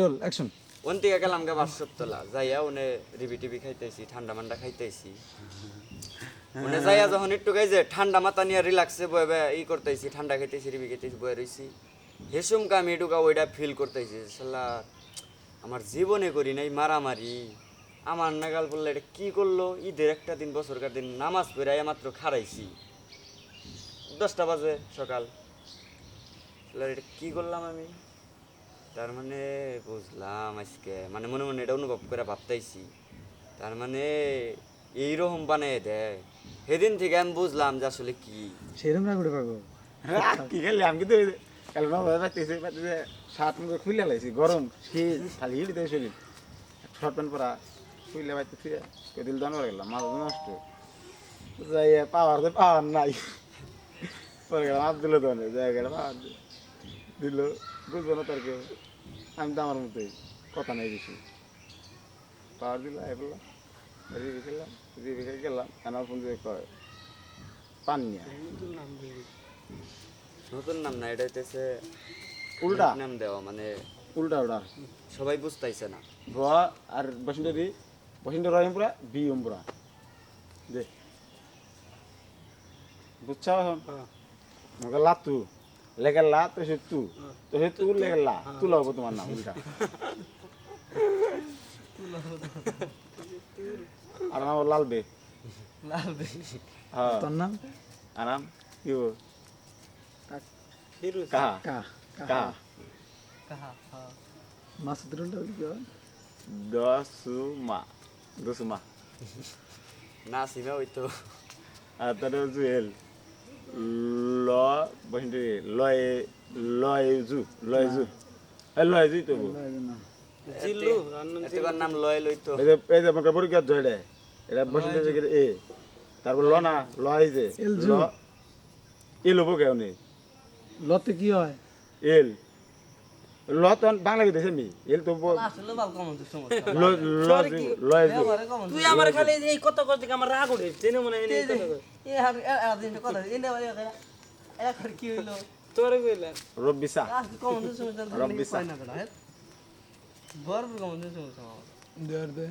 Roll action on থেকে গেলাম গা যাইয়া ওনে রিবি টিবি খাইতেছি ঠান্ডা মান্ডা খাইতেছি ওনে যাইয়া যখন একটু গাই যে ঠান্ডা মাথা নিয়ে রিল্যাক্সে বয়ে বয়ে ই করতেছি ঠান্ডা খাইতেছি রিবি খাইতেছি বয়ে রইছি। হেসুমকা আমি এটুকা ওইটা ফিল করতেছি সাল্লা আমার জীবনে করি নাই মারামারি। আমার নাগাল বললে এটা কি করল? ঈদের একটা দিন বছরকার দিন নামাজ পড়ে মাত্র খারাইছি দশটা বাজে সকাল। এটা কি করলাম আমি? তার মানে বুঝলাম আজকে। মানে মনে মনে এটা অনুভব করে ভাবতেছি তার মানে এইরকম বানিয়ে দেয় সেদিন থেকে আমি বুঝলাম যে আসলে কি। সেরকম না করে পাবো কি খেলে? আমি কিন্তু কাল না ভাই পাইতেছে পাইতেছে সাত মুখে খুলে লাইছি গরম শীত খালি হিড়ি দেয় শরীর। শর্ট প্যান্ট পরা খুলে পাইতেছি দিল দান করে গেলাম মাথা নষ্ট। যাই পাওয়ার তো পাওয়ার নাই। পরে গেলাম আব্দুল দোকানে যাই গেলাম পাওয়ার দিল বুঝব না তার কেউ আমি তো আমার মতোই কথা নেই বেশি। পাওয়ার দিল আই বললাম রিভি খেলাম রিভি খেয়ে গেলাম আমার ফোন দিয়ে কয় পান নিয়ে নতুন নাম না এটা হইতেছে উল্টা। নাম দেওয়া মানে উল্টা উল্টা। সবাই বুঝতেছে না। র আর বসুন্ধরি বসুন্ধর রহিম পুরা বি ওম পুরা দে। বুঝছা এখন? মগে লাতু। লেগে লা তো সে তু। তো সে তু লেগে লা তু লাগবো তোমার নাম উল্টা। আর নাম লাল বে হ্যাঁ। তোর নাম? আরাম কি ও? ফিরুজ। কাহা। কা কাহা। কাহা মাসুদ রোলটা কি দসুমা। দসুমা। না সিমা ওই তো। আর তারপরে জুয়েল। ল বসে লয় লয় জু লয় জু এই লয় জুই তো বউ। জিল্লু নাম লয় লই এই যে এই যে আমাকে পরীক্ষা জয় দেয় এটা বসে এ তারপর ল না লয় যে। ল এল হব কেউ নেই লতে কি হয় এল ল তো বাংলা দিয়েছে মি এল তো আসলে বাল কমন সমস্যা। ল ল জু লয় জু তুই আমার খালি এই কথা থেকে আমার রাগ উঠে জেনে মনে হয়। এ আর এ আর দিন কথা এনে বারে এক আর কি হইল? তোরে কইলা। রব্বিসা কমন সমস্যা রব্বিসা। বড় কমন সমস্যা দে।